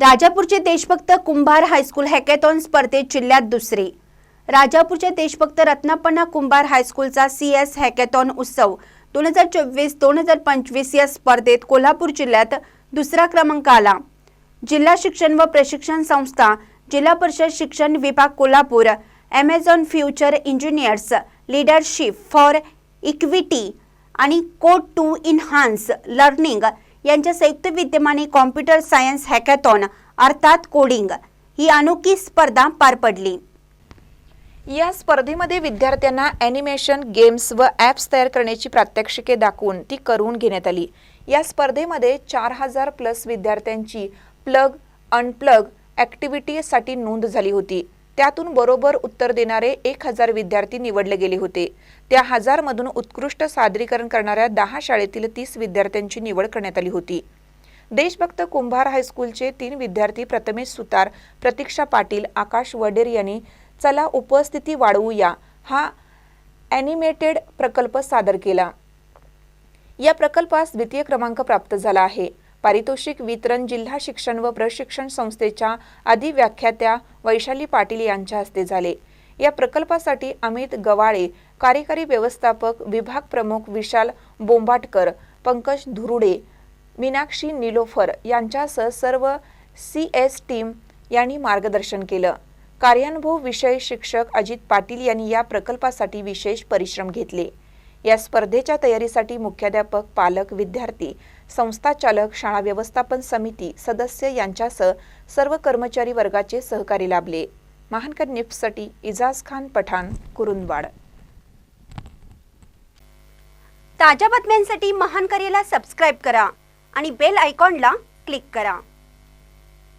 राजापूरचे देशभक्त कुंभार high school hackathon स्पर्धेत जिल्ह्यात दुसरे. राजापूरचे देशभक्त रत्नापन्ना कुंभार हायस्कूलचा सी एस हॅकेथॉन उत्सव दोन हजार चोवीस दोन हजार पंचवीस या स्पर्धेत कोल्हापूर जिल्ह्यात दुसरा क्रमांक आला. जिल्हा शिक्षण व प्रशिक्षण संस्था जिल्हा परिषद शिक्षण विभाग Kolhapur Amazon future engineers leadership for equity आणि कोड टू इन्हान्स लर्निंग यांच्या संयुक्त विद्यमाने कॉम्प्युटर सायन्स हॅकॅथॉन अर्थात कोडिंग ही अनोखी स्पर्धा पार पडली. या स्पर्धेमध्ये विद्यार्थ्यांना ॲनिमेशन गेम्स व ॲप्स तयार करण्याची प्रात्यक्षिके दाखवून ती करून घेण्यात आली. या स्पर्धेमध्ये चार हजार प्लस विद्यार्थ्यांची प्लग अनप्लग ॲक्टिव्हिटीसाठी नोंद झाली होती. त्यातून बरोबर उत्तर देणारे एक हजार विद्यार्थी निवडले गेले होते. त्या हजारमधून उत्कृष्ट सादरीकरण करणाऱ्या दहा शाळेतील तीस विद्यार्थ्यांची निवड करण्यात आली होती. देशभक्त कुंभार हायस्कूलचे तीन विद्यार्थी प्रथमेश सुतार प्रतीक्षा पाटील आकाश वडेर यांनी चला उपस्थिती वाढवूया हा ॲनिमेटेड प्रकल्प सादर केला. या प्रकल्पास द्वितीय क्रमांक प्राप्त झाला आहे. पारितोषिक वितरण जिल्हा शिक्षण व प्रशिक्षण संस्थेच्या अधिव्याख्यात्या वैशाली पाटील यांच्या हस्ते झाले. या प्रकल्पासाठी अमित गवाळे कार्यकारी व्यवस्थापक विभाग प्रमुख विशाल बोंबाटकर पंकज धुरुडे मीनाक्षी निलोफर यांच्यासह सर्व सी एस टीम यांनी मार्गदर्शन केलं. कार्यानुभव विषय शिक्षक अजित पाटील यांनी या प्रकल्पासाठी विशेष परिश्रम घेतले. या स्पर्धेच्या तयारीसाठी मुख्याध्यापक पालक विद्यार्थी संस्था चालक शाळा व्यवस्थापन समिती सदस्य यांच्यासह सर्व कर्मचारी वर्गाचे सहकारी लाभले. महानकर निफ्टसाठी इजाज खान पठाण कुरुंदवाड. ताज्या बातम्यांसाठी महानकरेला सबस्क्राईब करा आणि बेल आयकॉनला क्लिक करा.